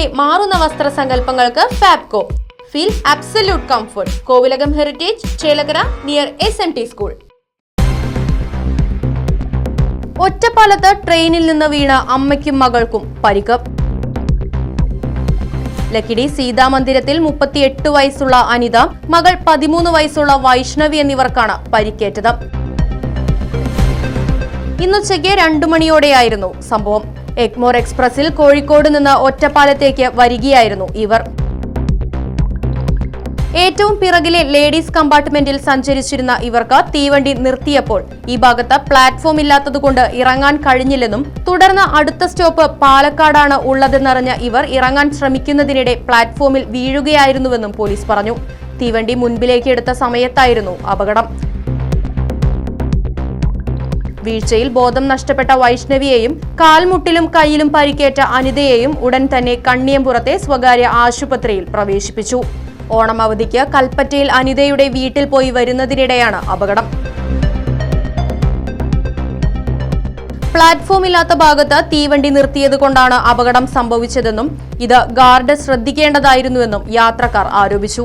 തലമുറയുടെ മാറുന്ന വസ്ത്രസങ്കല്പങ്ങൾക്ക് Fabco. Feel absolute comfort Kovilakam heritage Chelakara near S M T school ഒറ്റപ്പാലത്ത് ട്രെയിനിൽ നിന്ന് വീണ അമ്മയ്ക്കും മകൾക്കും പരിക്ക്. ലക്കിടി സീതാമന്ദിരത്തിൽ മുപ്പത്തിയെട്ട് വയസ്സുള്ള അനിത മകൾ പതിമൂന്ന് വയസ്സുള്ള വൈഷ്ണവി എന്നിവർക്കാണ് പരിക്കേറ്റത്. ഇന്നുച്ചയ്ക്ക് രണ്ടു മണിയോടെയായിരുന്നു സംഭവം. എഗ്മോർ എക്സ്പ്രസിൽ കോഴിക്കോട് നിന്ന് ഒറ്റപ്പാലത്തേക്ക് വരികയായിരുന്നു ഇവർ. ഏറ്റവും പിറകിലെ ലേഡീസ് കമ്പാർട്ട്മെന്റിൽ സഞ്ചരിച്ചിരുന്ന ഇവർക്ക് തീവണ്ടി നിർത്തിയപ്പോൾ ഈ ഭാഗത്ത് പ്ലാറ്റ്ഫോം ഇല്ലാത്തതുകൊണ്ട് ഇറങ്ങാൻ കഴിഞ്ഞില്ലെന്നും തുടർന്ന് അടുത്ത സ്റ്റോപ്പ് പാലക്കാടാണ് ഉള്ളതെന്നറിഞ്ഞ ഇവർ ഇറങ്ങാൻ ശ്രമിക്കുന്നതിനിടെ പ്ലാറ്റ്ഫോമിൽ വീഴുകയായിരുന്നുവെന്നും പോലീസ് പറഞ്ഞു. തീവണ്ടി മുൻപിലേക്ക് എടുത്ത സമയത്തായിരുന്നു അപകടം. വീഴ്ചയിൽ ബോധം നഷ്ടപ്പെട്ട വൈഷ്ണവിയെയും കാൽമുട്ടിലും കയ്യിലും പരിക്കേറ്റ അനിതയെയും ഉടൻ തന്നെ കണ്ണിയമ്പുറത്തെ സ്വകാര്യ ആശുപത്രിയിൽ പ്രവേശിപ്പിച്ചു. ഓണം അവധിക്ക് കൽപ്പറ്റയിൽ അനിതയുടെ വീട്ടിൽ പോയി വരുന്നതിനിടെയാണ് അപകടം. പ്ലാറ്റ്ഫോം ഇല്ലാത്ത ഭാഗത്ത് തീവണ്ടി നിർത്തിയത് കൊണ്ടാണ് അപകടം സംഭവിച്ചതെന്നും ഇത് ഗാർഡ് ശ്രദ്ധിക്കേണ്ടതായിരുന്നുവെന്നും യാത്രക്കാർ ആരോപിച്ചു.